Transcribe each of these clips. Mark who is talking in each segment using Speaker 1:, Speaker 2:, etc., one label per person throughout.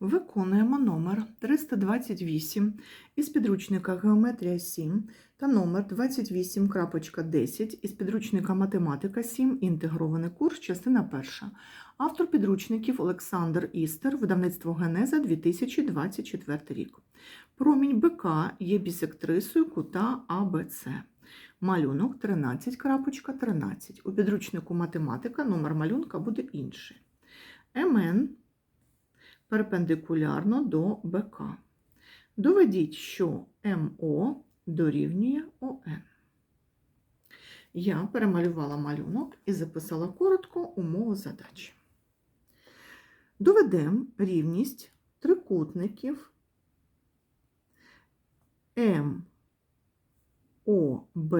Speaker 1: Виконуємо номер 328 із підручника Геометрія 7 та номер 28.10 із підручника Математика 7. Інтегрований курс, частина 1. Автор підручників Олександр Істер, видавництво Генеза 2024 рік. Промінь БК є бісектрисою кута АБЦ. Малюнок 13.13. У підручнику математика номер малюнка буде інший. МН перпендикулярно до БК. Доведіть, що МО дорівнює ОН. Я перемалювала малюнок і записала коротко умову задачі. Доведемо рівність трикутників МОБ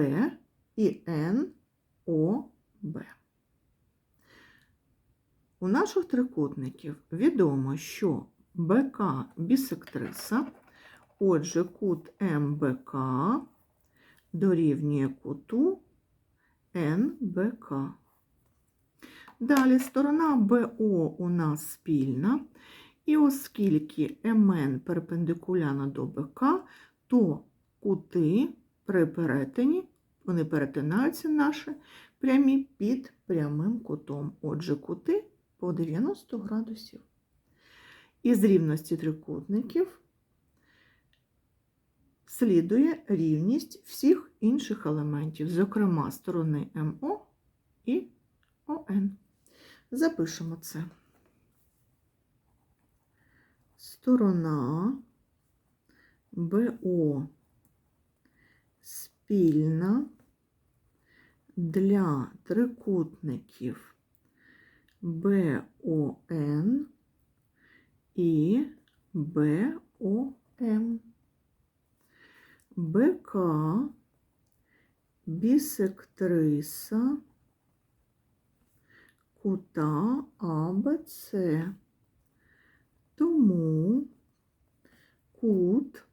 Speaker 1: і НОБ. У наших трикутників відомо, що БК бісектриса, отже, кут МБК дорівнює куту НБК. Далі сторона БО у нас спільна, і оскільки МН перпендикулярна до БК, то кути при перетині, вони перетинаються наші прямі під прямим кутом. Отже, кути по 90 градусів. Із рівності трикутників слідує рівність всіх інших елементів, зокрема сторони МО і ОН. Запишемо це. Сторона БО спільна для трикутників БОН і БОМ. БК бісектриса кута АБЦ. Тому кут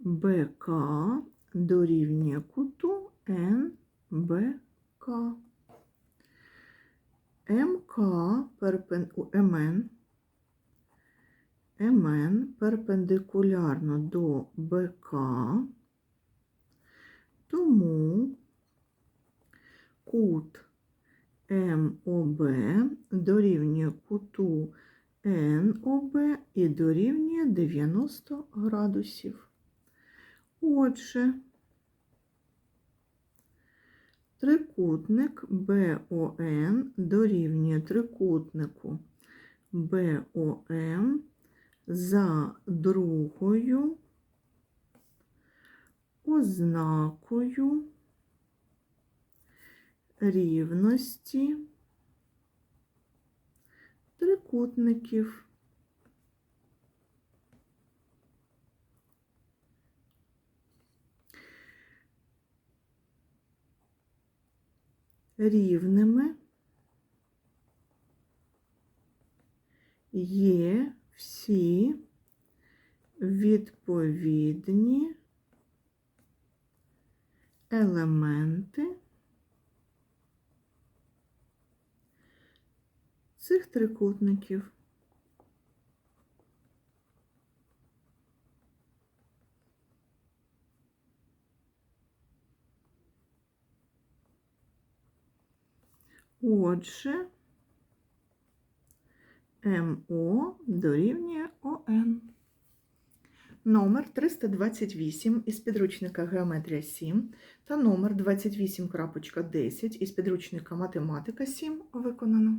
Speaker 1: МБК дорівнює куту НБК. МН МН перпендикулярно до БК, тому кут МОБ дорівнює куту НОБ і дорівнює 90 градусів. Отже, Трикутник БОН дорівнює трикутнику БОМ за другою ознакою рівності трикутників. Рівними є всі відповідні елементи цих трикутників. Отже, МО дорівнює ОН. Номер 328 із підручника Геометрія 7 та номер 28.10 із підручника Математика 7 виконано.